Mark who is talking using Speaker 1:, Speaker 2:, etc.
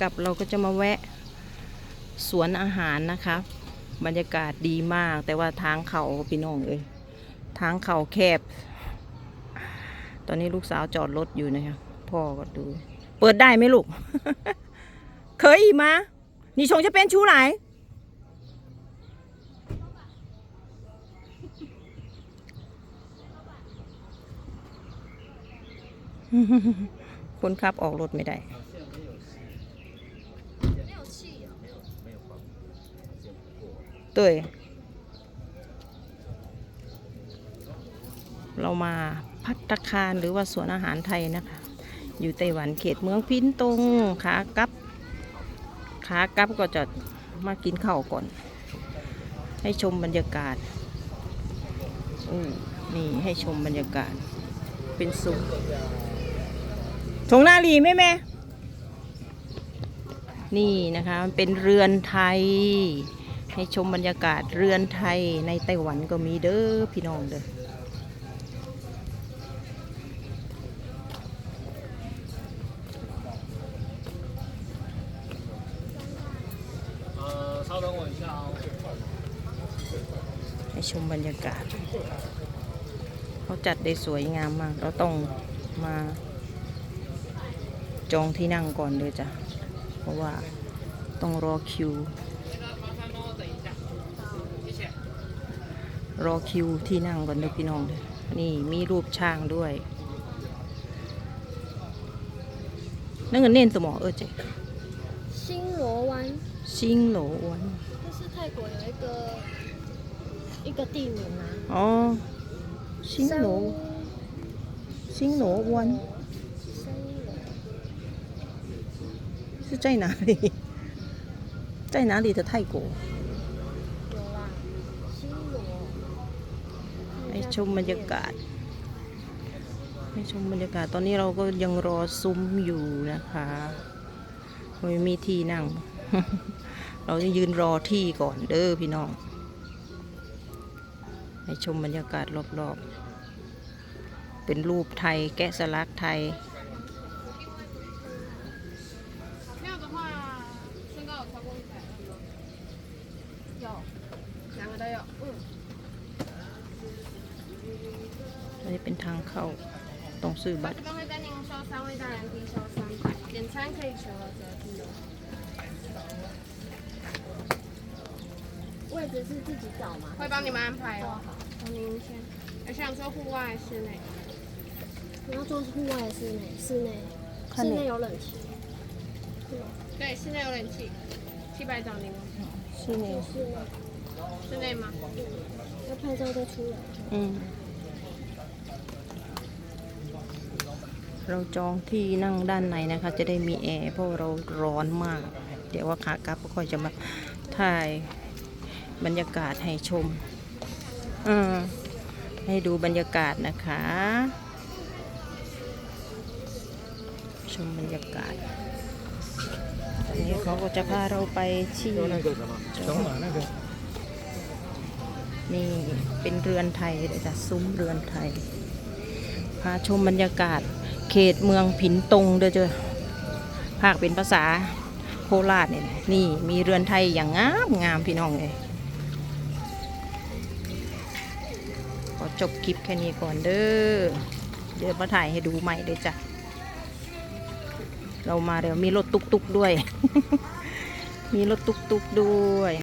Speaker 1: กลับเราก็จะมาแวะสวนอาหารนะคะ บรรยากาศดีมาก แต่ว่าทางเขาพี่น้องเอ้ยทางเขาแคบ ตอนนี้ลูกสาวจอดรถอยู่นะคะพ่อก็ดู เปิดได้ไหมลูก เคยมานี่ชงจะเป็นชู้ไหนคนขับออกรถไม่ได้ 对เรามาพัตตาคารหรือว่าสวนอาหารไทยนะคะ อยู่ไต้หวันเขตเมืองพินตงขากลับขากลับก็จะมากินข้าวก่อน ให้ชมบรรยากาศอู้นี่ให้ชมบรรยากาศ เป็นสุขถงหน้าหลีไหมแม่ นี่นะคะเป็นเรือนไทย ให้ชมบรรยากาศเรือนไทยในไต้หวันก็มีเด้อพี่น้องเด้อให้ชมบรรยากาศ เขาจัดได้สวยงามมาก เราต้องมาจองที่นั่งก่อนเลยจ้ะ ราะว่าต้องรอคิว รอคิวที่นั่งก่อนเด้อพี่น้องเด้อนี่มีรูปช้างด้วย นั่นก็เน้นสมอเออเจ๊
Speaker 2: 新罗湾，
Speaker 1: ชิงโหลอ้วน
Speaker 2: 就是泰国有一个一个地名啊。
Speaker 1: อ๋อ ชิงโหล ชิงโหลอ้วน 是在哪里？在哪里的泰国？
Speaker 2: 有啦，新罗。
Speaker 1: ให้ชมบรรยากาศ ให้ชมบรรยากาศ ตอนนี้เราก็ยังรอซุ้มอยู่นะคะไม่มีที่นั่ง เราจะยืนรอที่ก่อนเด้อพี่น้อง ให้ชมบรรยากาศรอบๆ เป็นรูปไทย แกะสลักไทย ทางเข้าต้องซื้อบัตร
Speaker 3: 这边会跟您收三位大人提收三百，点餐可以求折抵哦。
Speaker 2: 位置是自己找吗？
Speaker 3: 会帮你们安排哦。从您先，有想说户外、室内？
Speaker 2: 你要做户外、室内？室内，
Speaker 1: 看你
Speaker 2: 室内有冷气。
Speaker 3: 对，室内有冷气，七百找您哦。
Speaker 1: 室内
Speaker 2: 室内
Speaker 3: 室内吗？
Speaker 2: 要拍照再出来。
Speaker 1: อื เราจองที่นั่งด้านในนะคะ จะได้มีแอร์เพราะเราร้อนมาก เดี๋ยวว่าขากลับก็ค่อยจะมาถ่ายบรรยากาศให้ชมให้ดูบรรยากาศนะคะ ชมบรรยากาศตอนนี้เขาก็จะพาเราไปที่นี่เป็นเรือนไทยเลยจ้ะซุ้มเรือนไทย พาชมบรรยากาศ เขตเมืองผินตงเด้อเจ้อภาคเป็นภาษาโคราชเนี่ยนี่มีเรือนไทยอย่างงามงามพี่น้องเลยขอจบคลิปแค่นี้ก่อนเด้อ เดี๋ยวมาถ่ายให้ดูใหม่เลยจ้ะ เรามาเดี๋ยวมีรถตุกๆด้วย มีรถตุกๆด้วย